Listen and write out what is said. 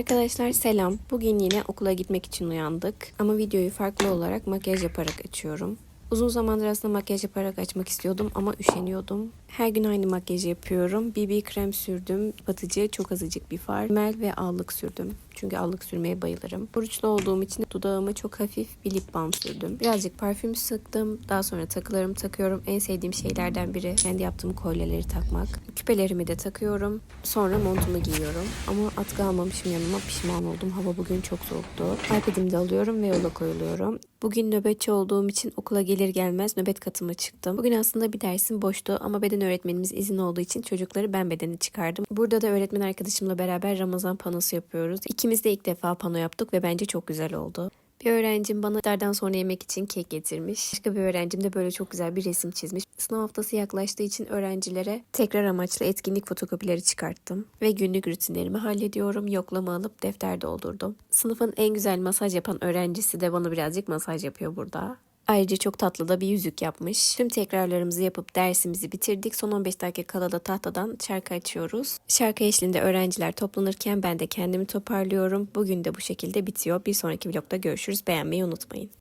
Arkadaşlar selam. Bugün yine okula gitmek için uyandık. Ama videoyu farklı olarak makyaj yaparak açıyorum. Uzun zamandır aslında makyaj yaparak açmak istiyordum ama üşeniyordum. Her gün aynı makyajı yapıyorum. BB krem sürdüm. Batıcı çok azıcık bir far. Mel ve allık sürdüm. Çünkü allık sürmeye bayılırım. Oruçlu olduğum için dudağıma çok hafif bir lip balm sürdüm. Birazcık parfüm sıktım. Daha sonra takılarımı takıyorum. En sevdiğim şeylerden biri kendi yaptığım kolyeleri takmak. Küpelerimi de takıyorum. Sonra montumu giyiyorum. Ama atkı almamışım yanıma pişman oldum. Hava bugün çok soğuktu. iPad'imi de alıyorum ve yola koyuluyorum. Bugün nöbetçi olduğum için okula gelir gelmez nöbet katıma çıktım. Bugün aslında bir dersim boştu ama beden öğretmenimiz izin olduğu için çocukları ben bedeni çıkardım. Burada da öğretmen arkadaşımla beraber Ramazan panosu yapıyoruz. İkimiz de ilk defa pano yaptık ve bence çok güzel oldu. Bir öğrencim bana derden sonra yemek için kek getirmiş. Başka bir öğrencim de böyle çok güzel bir resim çizmiş. Sınav haftası yaklaştığı için öğrencilere tekrar amaçlı etkinlik fotokopileri çıkarttım. Ve günlük rutinlerimi hallediyorum. Yoklama alıp defter doldurdum. Sınıfın en güzel masaj yapan öğrencisi de bana birazcık masaj yapıyor burada. Ayrıca çok tatlı da bir yüzük yapmış. Tüm tekrarlarımızı yapıp dersimizi bitirdik. Son 15 dakika kala da tahtadan şarkı açıyoruz. Şarkı eşliğinde öğrenciler toplanırken ben de kendimi toparlıyorum. Bugün de bu şekilde bitiyor. Bir sonraki vlogda görüşürüz. Beğenmeyi unutmayın.